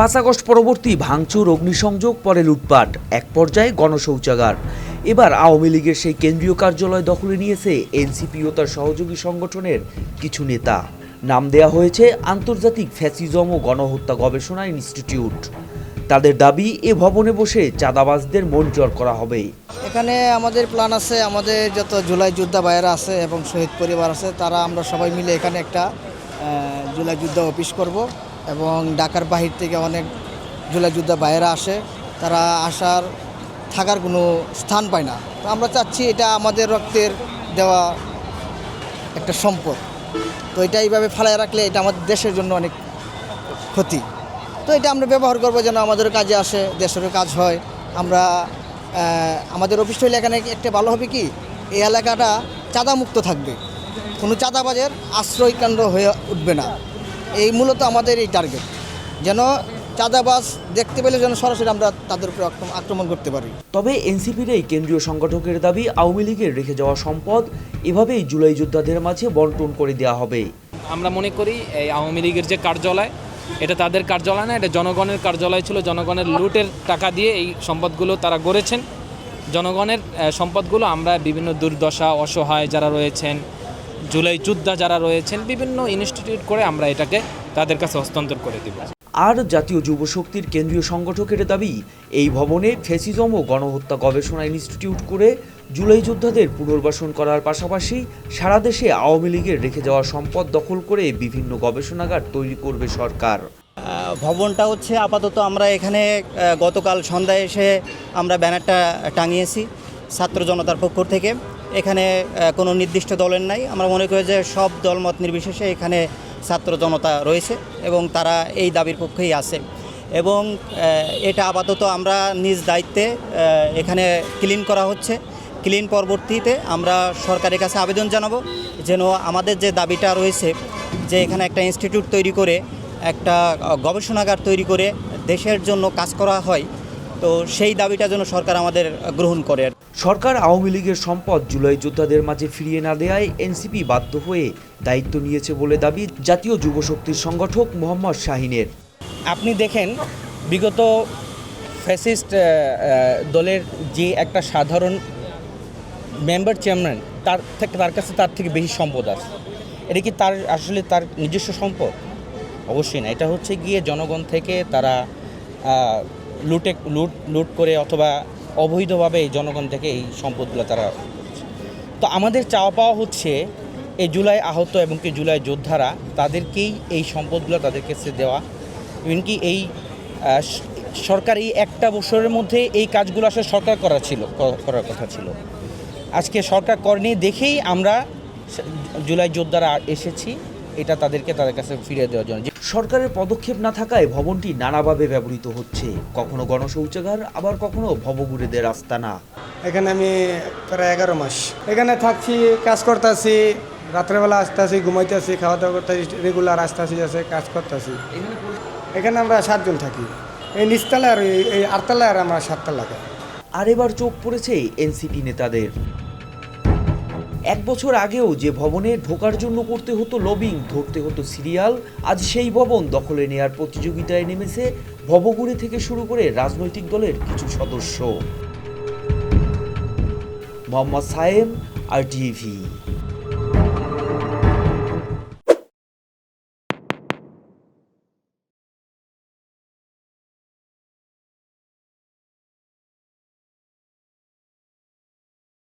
পাঁচ আগস্ট পরবর্তী ভাঙচুর, অগ্নিসংযোগ, পরে লুটপাট, এক পর্যায়ে গণশৌচাগার। এবার আওয়ামী লীগের সেই কেন্দ্রীয় কার্যালয় দখলে নিয়েছে এনসিপি ও তার সহযোগী সংগঠনের কিছু নেতা। নাম দেয়া হয়েছে আন্তর্জাতিক ফ্যাসিজম ও গণহত্যা গবেষণা ইনস্টিটিউট। তাদের দাবি, এ ভবনে বসে চাঁদাবাজদের মনজর করা হবে। এখানে আমাদের প্ল্যান আছে, আমাদের যত জুলাই যোদ্ধা ভাইয়েরা আছে এবং শহীদ পরিবার আছে, তারা আমরা সবাই মিলে এখানে একটা জুলাই যোদ্ধা অফিস করব। এবং ঢাকার বাহির থেকে অনেক জুলাই যোদ্ধা ভাইয়েরা আসে, তারা আসার, থাকার কোনো স্থান পায় না। তো আমরা চাচ্ছি এটা আমাদের রক্তের দেওয়া একটা সম্পদ। তো এটা এইভাবে ফেলায় রাখলে এটা আমাদের দেশের জন্য অনেক ক্ষতি। তো এটা আমরা ব্যবহার করব যেন আমাদের কাজে আসে, দেশেরও কাজ হয়। আমরা আমাদের অফিস হইলে এখানে একটা ভালো হবে কি? এই এলাকাটা চাঁদামুক্ত থাকবে। কোনো চাঁদাবাজের আশ্রয় কেন্দ্র হয়ে উঠবে না। এই মূলত আমাদের এই টার্গেট যেন চাঁদাবাস দেখতে পেলে যেন সরাসরি আমরা তাদের উপরে আক্রমণ- আক্রমণ করতে পারি। তবে এনসিপির এই কেন্দ্রীয় সংগঠকের দাবি আওয়ামী লীগের রেখে যাওয়া সম্পদ এভাবেই জুলাই যোদ্ধাদের মাঝে বন্টন করে দেওয়া হবে। আমরা মনে করি এই আওয়ামী লীগের যে কার্যালয় এটা তাদের কার্যালয় না এটা জনগণের কার্যালয় ছিল। জনগণের লুটের টাকা দিয়ে এই সম্পদগুলো তারা গড়েছেন। জনগণের সম্পদগুলো আমরা বিভিন্ন দুর্দশা অসহায় যারা রয়েছেন জুলাই যোদ্ধা যারা রয়েছেন বিভিন্ন ইনস্টিটিউট করে আমরা এটাকে তাদের কাছে হস্তান্তর করে দিব। আর জাতীয় যুব শক্তির কেন্দ্রীয় সংগঠকের দাবি এই ভবনে ফেসিজম ও গণহত্যা গবেষণা ইনস্টিটিউট করে জুলাই যোদ্ধাদের পুনর্বাসন করার পাশাপাশি সারা দেশে আওয়ামী লীগের রেখে যাওয়া সম্পদ দখল করে বিভিন্ন গবেষণাগার তৈরি করবে সরকার। ভবনটা হচ্ছে আপাতত আমরা এখানে গতকাল সন্ধ্যায় এসে আমরা ব্যানারটা টাঙিয়েছি ছাত্র জনতার পক্ষ থেকে। এখানে কোনো নির্দিষ্ট দলের নাই। আমরা মনে করি যে সব দলমত নির্বিশেষে এখানে ছাত্র জনতা রয়েছে এবং তারা এই দাবির পক্ষেই আছে। এবং এটা আপাতত আমরা নিজ দায়িত্বে এখানে ক্লিন করা হচ্ছে। ক্লিন পরবর্তীতে আমরা সরকারের কাছে আবেদন জানাব যেন আমাদের যে দাবিটা রয়েছে যে এখানে একটা ইনস্টিটিউট তৈরি করে, একটা গবেষণাগার তৈরি করে দেশের জন্য কাজ করা হয়, তো সেই দাবিটা যেন সরকার আমাদের গ্রহণ করে সরকার আওয়ামী লীগের সম্পদ জুলাই যোদ্ধাদের মাঝে ফিরিয়ে না দেয়ায় এনসিপি বাধ্য হয়ে দায়িত্ব নিয়েছে বলে দাবি জাতীয় যুব শক্তির সংগঠক মোহাম্মদ শাহিনের। আপনি দেখেন, বিগত ফ্যাসিস্ট দলের যে একটা সাধারণ মেম্বার চেয়ারম্যান, তার থেকে তার কাছে তার থেকে বেশি সম্পদ আছে। এটা কি তার আসলে তার নিজস্ব সম্পদ? অবশ্যই না। এটা হচ্ছে গিয়ে জনগণ থেকে তারা লুটে, লুট লুট করে অথবা অবৈধভাবে এই জনগণ থেকে এই সম্পদগুলো তারা তো আমাদের চাওয়া পাওয়া হচ্ছে এই জুলাই আহত এবং কি জুলাই যোদ্ধারা তাদেরকেই এই সম্পদগুলো তাদের কাছে দেওয়া। এমনকি এই সরকার এই একটা বছরের মধ্যে এই কাজগুলো আসলে সরকার করা ছিল করার কথা ছিল। আজকে সরকার করেনি দেখেই আমরা জুলাই যোদ্ধারা এসেছি, এটা তাদেরকে তাদের কাছে ফিরিয়ে দেওয়ার জন্য। সরকারের পদক্ষেপ না থাকায় ভবনটি নানাভাবে ব্যবহৃত হচ্ছে। কখনো গণশৌচাগার আবার কখনো ভবঘুরেদের আস্তানা। এখানে আমি প্রায় এগারো মাস। এখানে থাকছি কাজ করতেছি রাত্রেবেলা আসতেছি ঘুমাইতেছি খাওয়া দাওয়া করতেছি রেগুলার আসতেছি আছে কাজ করতেছি। এখানে আমরা সাতজন থাকি। এই নিচতলায় আর এই- এই আটতলায় আর আমরা সাততলাকে আর এবার চোখ পড়েছে এনসিপি নেতাদের। এক বছর আগেও যে ভবনে ঢোকার জন্য করতে হতো লবিং ধরতে হতো সিরিয়াল আজ সেই ভবন দখলে নেয়ার প্রতিযোগিতায় নেমেছে ভবগুড়ি থেকে শুরু করে রাজনৈতিক দলের কিছু সদস্য। মোহাম্মদ সায়েম আর টিভি